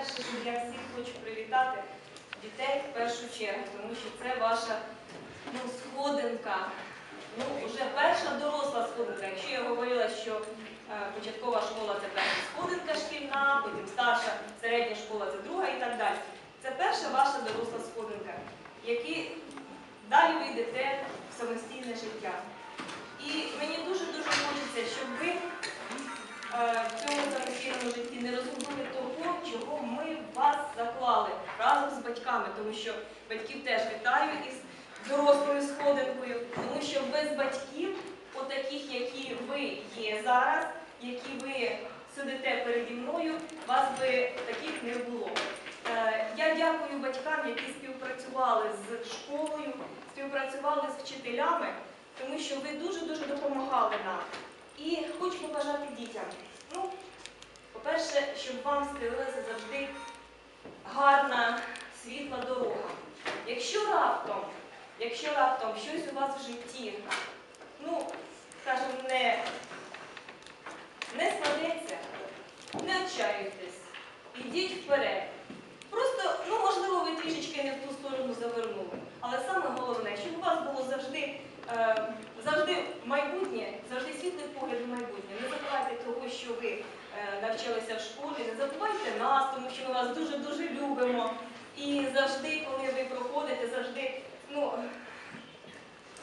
перше, що я всіх хочу привітати дітей в першу чергу, тому що це ваша ну, сходинка. Ну, вже перша доросла сходинка. Якщо я говорила, що е, початкова школа це перша сходинка шкільна, потім старша, середня школа це друга і так далі. Це перша ваша доросла сходинка, які далі ви йдете в самостійне життя. І мені дуже-дуже чого ми вас заклали разом з батьками, тому що батьків теж вітаю із дорослою сходинкою, тому що без батьків, отаких, які ви є зараз, які ви сидите переді мною, вас би таких не було. Е, Я дякую батькам, які співпрацювали з школою, співпрацювали з вчителями, тому що ви дуже-дуже допомагали нам. І хочу побажати дітям. Ну, по-перше, щоб вам стелилася завжди гарна, світла дорога. Якщо раптом, якщо раптом щось у вас в житті, ну, скажімо, не, не складеться, не отчаюйтесь, ідіть вперед. Просто, ну, можливо, ви трішечки не в ту сторону завернули. Але саме головне, щоб у вас було завжди, е, завжди майбутнє, завжди світлий погляд у майбутнє. Не забувайте того, що ви навчалися в школі, не забувайте нас, тому що ми вас дуже-дуже любимо. І завжди, коли ви проходите, завжди, ну,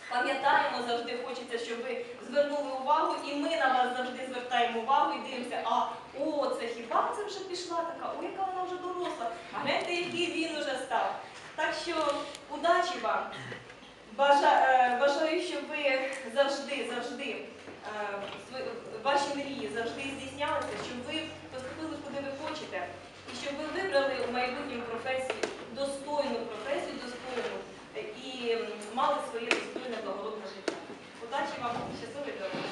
пам'ятаємо, завжди хочеться, щоб ви звернули увагу, і ми на вас завжди звертаємо увагу і дивимося, а о, це хіба це вже пішла така, о, яка вона вже доросла, а гляньте, який він уже став. Так що удачі вам. Е, Бажаю, щоб ви завжди, завжди е, ваші мрії завжди здійснялися, щоб ви поступили куди ви хочете, і щоб ви вибрали у майбутньому професію достойну професію, достойну е, і м, мали своє достойне благородне життя. Удачі вам, щасливої дороги!